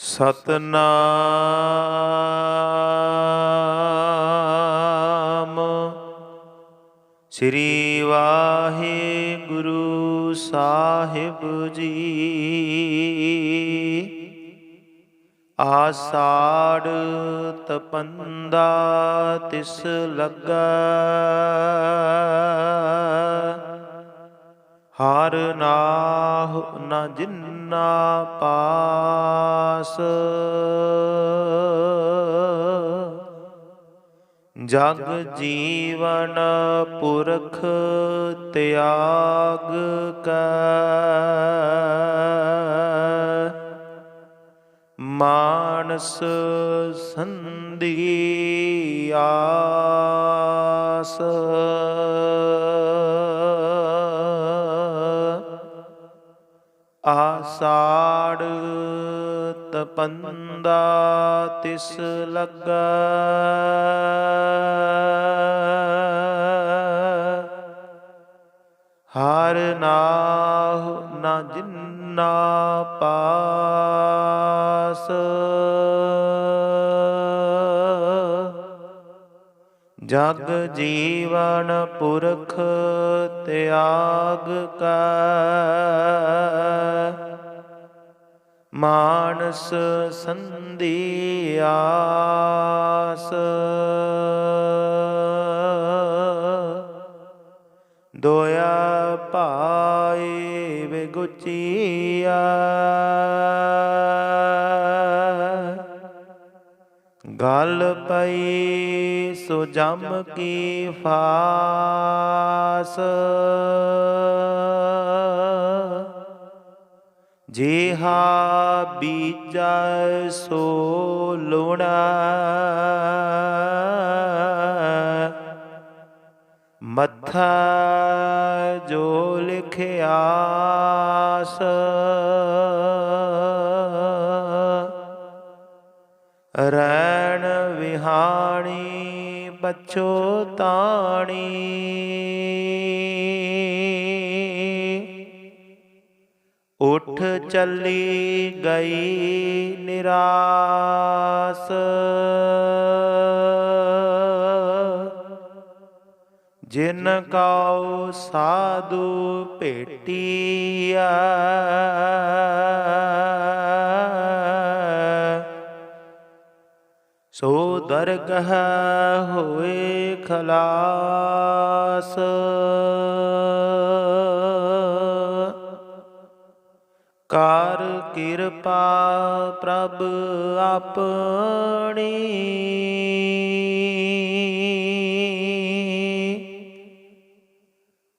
ਸਤਨਾਮ। ਸ੍ਰੀ ਵਾਹਿਗੁਰੂ ਸਾਹਿਬ ਜੀ। ਆਸਾੜ ਤਪੰਦਾ ਤਿਸ ਲੱਗਾ। ਹਰ ਨਾਹ ਨ ਜਿੰਨਾ ਪਾਸ। ਜਗ ਜੀਵਨ ਪੁਰਖ ਤਿਆਗ ਕੈ। ਮਾਨਸ ਸੰਧੀ ਆਸ। ਆਸਾੜ ਤਪੰਦਾ ਤਿਸ ਲੱਗਾ। ਹਰ ਨਾਹ ਨਾ ਜਿੰਨਾ ਪਾਸ। ਜਗ ਜੀਵਨ ਪੁਰਖ ਤਿਆਗ ਕੈ। ਮਾਨਸ ਸੰਧੀ ਆਸ। ਦੋਇਆ ਭਾਏ ਵਿਗੁਚੀਆ ਗਲ ਪਈ ਸੋ ਜਮ ਕੀ ਫਾਸ। ਜਿਹਾ ਬੀਜੈ ਸੋ ਲੁਣਾ ਮੱਥਾ ਜੋ ਲਿਖਿਆਸ ਰਣ ਵਿਹਾਣੀ ਪਛੋਤਾਣੀ ਉਠ ਚੱਲੀ ਗਈ ਨਿਰਾਸ। ਜਿਨ ਕਉ ਸਾਧੂ ਭੇਟੀਆ ਸੋ ਦਰਗਹ ਹੋਏ ਖਲਾਸ। ਕਰ ਕਿਰਪਾ ਪ੍ਰਭ ਆਪਣੀ।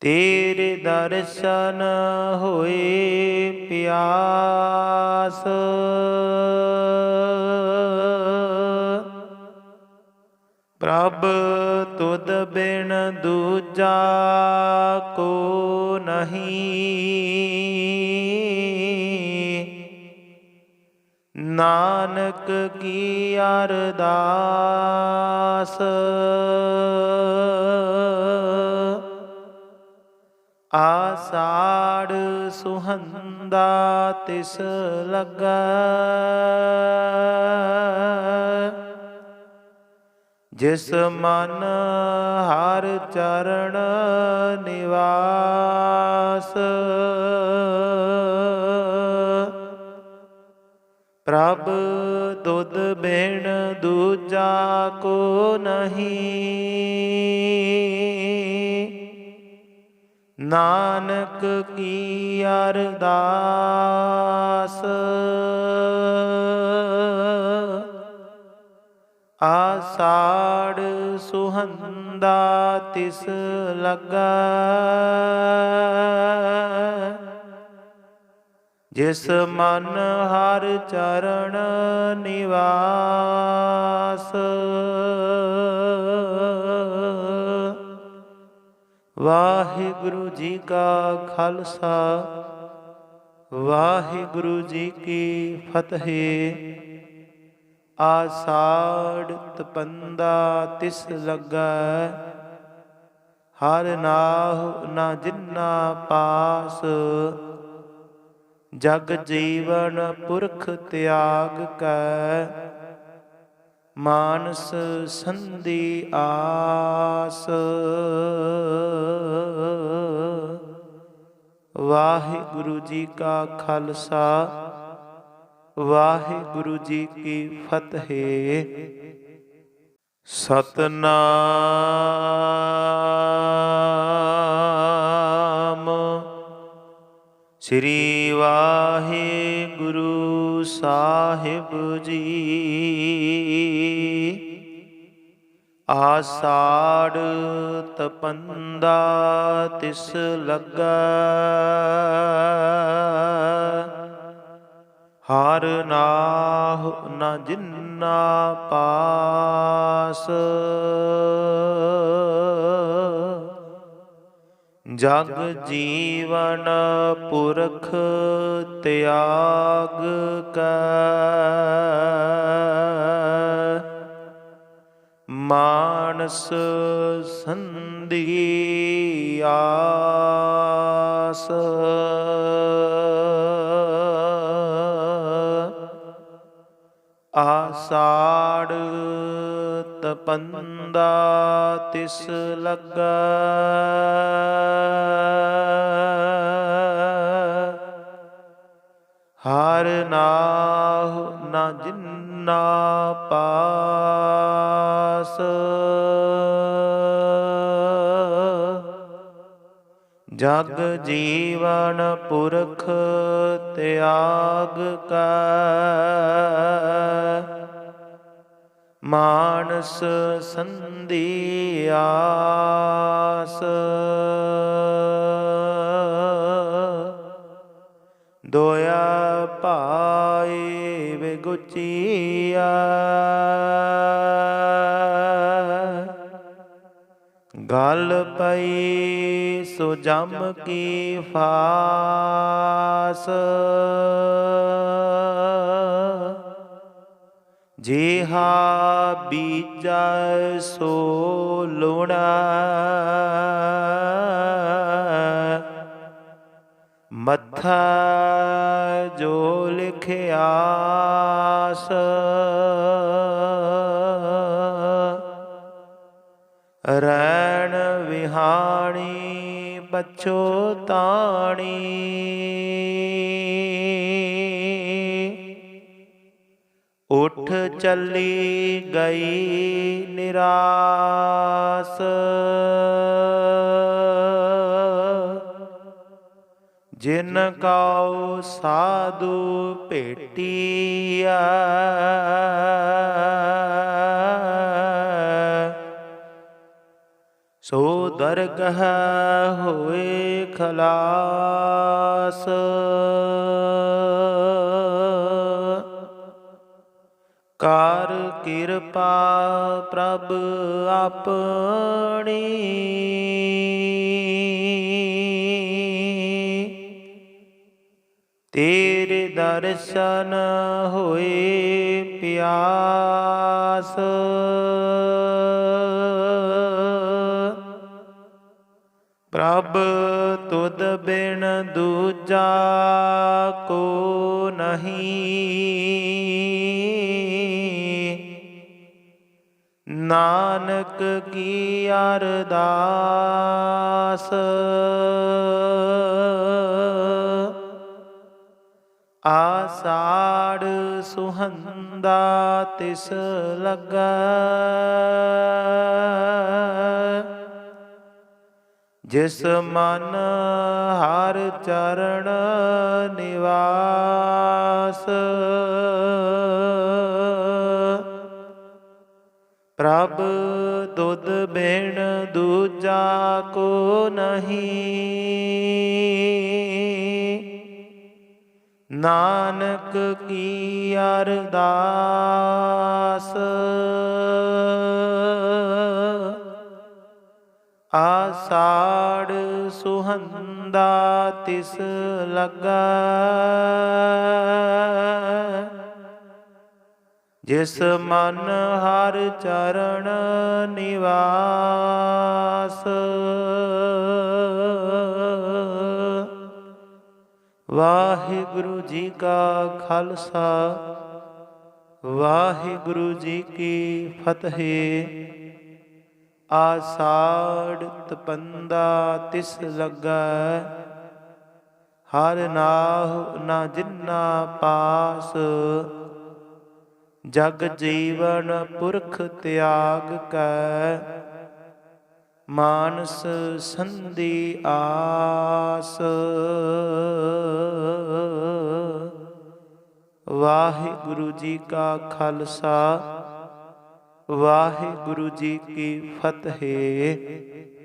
ਤੇਰੇ ਦਰਸ਼ਨ ਹੋਏ ਪਿਆਸ। ਪ੍ਰਭ ਤੁਧ ਬਿਨ ਦੂਜਾ ਕੋ ਨਹੀਂ। ਨਾਨਕ ਕੀ ਅਰਦਾਸ? ਆਸਾੜ ਸੁਹੰਦਾ ਤਿਸ ਲੱਗਾ। ਜਿਸ ਮਨ ਹਰ ਚਰਨ ਨਿਵਾਸ। ਪ੍ਰਭ ਦੁੱਧ ਬਿਨ ਦੂਜਾ ਕੋ ਨਹੀਂ। ਨਾਨਕ ਕੀ ਅਰਦਾਸ? ਆਸਾੜ ਸੁਹੰਦਾ ਤਿਸ ਲਗਾ। ਜਿਸ ਮਨ ਹਰ ਚਰਨ ਨਿਵਾਸ। ਵਾਹਿਗੁਰੂ ਜੀ ਕਾ ਖਾਲਸਾ, ਵਾਹਿਗੁਰੂ ਜੀ ਕੀ ਫਤਿਹ। ਆਸਾੜ ਤਪੰਦਾ ਤਿਸ ਲੱਗਾ, ਹਰ ਨਾਹ ਨਾ ਜਿੰਨਾ ਪਾਸ। ਜਗ ਜੀਵਨ ਪੁਰਖ ਤਿਆਗ ਕੈ, ਮਾਨਸ ਸੰਧੀ ਆਸ। ਵਾਹਿਗੁਰੂ ਜੀ ਕਾ ਖਾਲਸਾ, ਵਾਹਿਗੁਰੂ ਜੀ ਕੀ ਫਤਿਹ। ਸਤਨਾਮ। ਸ੍ਰੀ ਵਾਹਿਗੁਰੂ ਸਾਹਿਬ ਜੀ। ਆਸਾੜ ਤਪੰਦਾ ਤਿਸ ਲੱਗਾ। ਹਰ ਨਾਹ ਨ ਜਿੰਨਾ ਪਾਸ। ਜਗ ਜੀਵਨ ਪੁਰਖ ਤਿਆਗ ਕੈ। ਮਾਨਸ ਸੰਧੀ ਆਸ। ਪੰਦਾ ਤਿਸ ਲੱਗਾ। ਹਾਰ ਨਾਹ ਨਾ ਜਿੰਨਾ ਪਾਸ। ਜਗ ਜੀਵਨ ਪੁਰਖ ਤਿਆਗ ਕੈ। ਮਾਨਸ ਸੰਧੀ ਆਸ। ਦੋਇਆ ਭਾਏ ਵਿਗੁਚੀਆ ਗਲ ਪਈ ਸੋ ਜਮ ਕੀ ਫਾਸ। ਜਿਹਾ ਬੀਜੈ ਸੋ ਲੁਣਾ ਮੱਥਾ ਜੋ ਲਿਖਿਆਸ ਰਣ ਵਿਹਾਣੀ ਪਛੋਤਾਣੀ ਉਠ ਚੱਲੀ ਗਈ ਨਿਰਾਸ। ਜਿਨ ਕਉ ਸਾਧੂ ਭੇਟੀਆ ਸੋ ਦਰਗਹ ਹੋਏ ਖਲਾਸ। ਕਰ ਕਿਰਪਾ ਪ੍ਰਭ ਆਪਣੀ। ਤੇਰੇ ਦਰਸ਼ਨ ਹੋਏ ਪਿਆਸ। ਪ੍ਰਭ ਤੁਧ ਬਿਨ ਦੂਜਾ ਕੋ ਨਹੀਂ। ਨਾਨਕ ਕੀ ਅਰਦਾਸ? ਆਸਾੜ ਸੁਹੰਦਾ ਤਿਸ ਲੱਗਾ। ਜਿਸ ਮਨ ਹਰ ਚਰਨ ਨਿਵਾਸ। ਪ੍ਰਭ ਦੁਧ ਬਿਨ ਦੂਜਾ ਕੋ ਨਹੀਂ। ਨਾਨਕ ਕੀ ਅਰਦਾਸ? ਆਸਾੜ ਸੁਹੰਦਾ ਤਿਸ ਲਗਾ। ਜਿਸ ਮਨ ਹਰ ਚਰਨ ਨਿਵਾਸ। ਵਾਹਿਗੁਰੂ ਜੀ ਕਾ ਖਾਲਸਾ, ਵਾਹਿਗੁਰੂ ਜੀ ਕੀ ਫਤਿਹ। ਆਸਾੜ ਤਪੰਦਾ ਤਿਸ ਲੱਗਾ, ਹਰ ਨਾਹ ਨਾ ਜਿੰਨਾ ਪਾਸ। ਜਗ ਜੀਵਨ ਪੁਰਖ ਤਿਆਗ ਕੈ, ਮਾਨਸ ਸੰਧੀ ਆਸ। ਵਾਹਿਗੁਰੂ ਜੀ ਕਾ ਖਾਲਸਾ, ਵਾਹਿਗੁਰੂ ਜੀ ਕੀ ਫਤਿਹ।